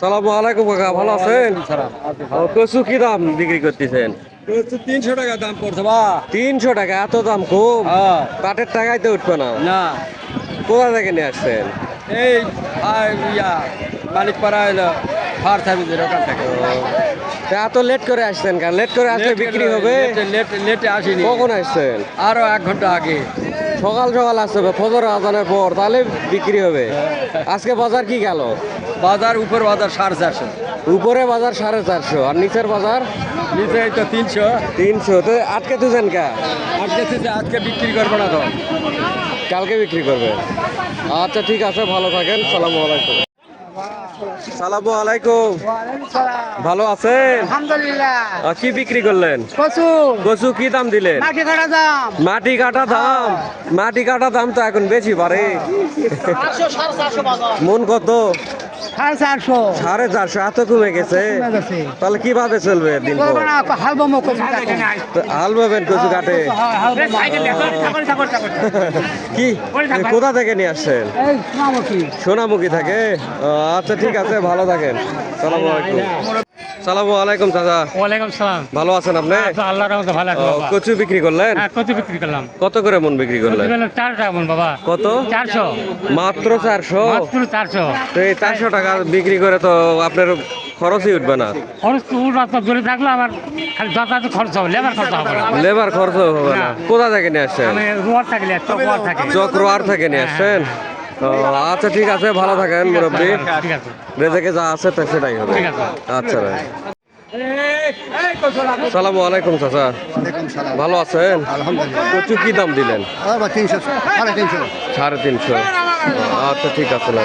সালামু আলাইকুম কাকা। ভালো আছেন? কচু কি দাম বিক্রি করতেছেন? তিনশো টাকা দাম পড়ছে বা। তিনশো টাকা এত দাম কম? হ্যাঁ। কাঠের টাকায় তো উঠবে না। না। কোথা থেকে নিয়ে আসছেন? এই আর মালিক পাড়া এলো ফার সার্ভিসের ওখান থেকে। এত লেট করে আসছেন কেন? লেট করে আসলে বিক্রি হবে? লেট লেটে আসেনি। কখন আসছেন? আরও এক ঘণ্টা আগে। সকাল সকাল আসতে হবে ফজর আজানের পর তাহলে বিক্রি হবে। আজকে বাজার কি গেল? বাজার উপর বাজার সাড়ে চারশো। উপরে বাজার সাড়ে চারশো আর নিচের বাজার? নিচে তো তিনশো। তিনশো। তো আটকে তুছেন কা? আজকে থেকে আজকে বিক্রি করব না তো। কালকে বিক্রি করবে। আচ্ছা ঠিক আছে ভালো থাকেন। সালাম আলাইকুম। সালামু আলাইকুম। ভালো আছেন? আলহামদুলিল্লাহ। কি বিক্রি করলেন? কচু। কচু কি দাম দিলেন? মাটি কাটা দাম। মাটি কাটা দাম? মাটি কাটা দাম তো এখন বেশি পারে মন কত? সাড়ে চারশো। সাড়ে চারশো এত কমে গেছে? তাহলে কীভাবে চলবে দিন পর করব না হালবো মো কচু কাটে কি? কোথা থেকে নিয়ে আসছেন? এই সোনামুখী। সোনামুখী থাকে? ও, আচ্ছা ঠিক আছে ভালো থাকেন। সালামু আলাইকুম সালামু আলাইকুম চাচা। ওয়ালাইকুম সালাম। ভালো আছেন আপনি? আল্লাহর রহমতে ভালো আছি বাবা। কচু বিক্রি করলেন? হ্যাঁ কত বিক্রি করলাম। কত করে মন বিক্রি করলেন? চার টাকা মন বাবা। কত? চারশো। মাত্র চারশো? মাত্র চারশো। তো এই চারশো টাকা বিক্রি করে তো আপনার খরচই উঠবে না। খরচ তো উল্টা তো দূরে থাকলে আমার খালি যাতায়াত খরচ হবে লেবার খরচ হবে লেবার খরচ হবে না। কোথা থেকে নিয়ে আসছেন? আমি রোয়ার থাকে চক্রওয়ার থেকে। নিয়ে আসছেন? ও, আচ্ছা ঠিক আছে ভালো থাকেন মুরব্বী। ঠিক আছে রেজেকে যা আছে তা সেটাই হবে। আচ্ছা ভাই। সালামু আলাইকুম চাচা। ভালো আছেন? কচু কি দাম দিলেন? তিনশো সাড়ে তিনশো। সাড়ে তিনশো। আচ্ছা ঠিক আছে না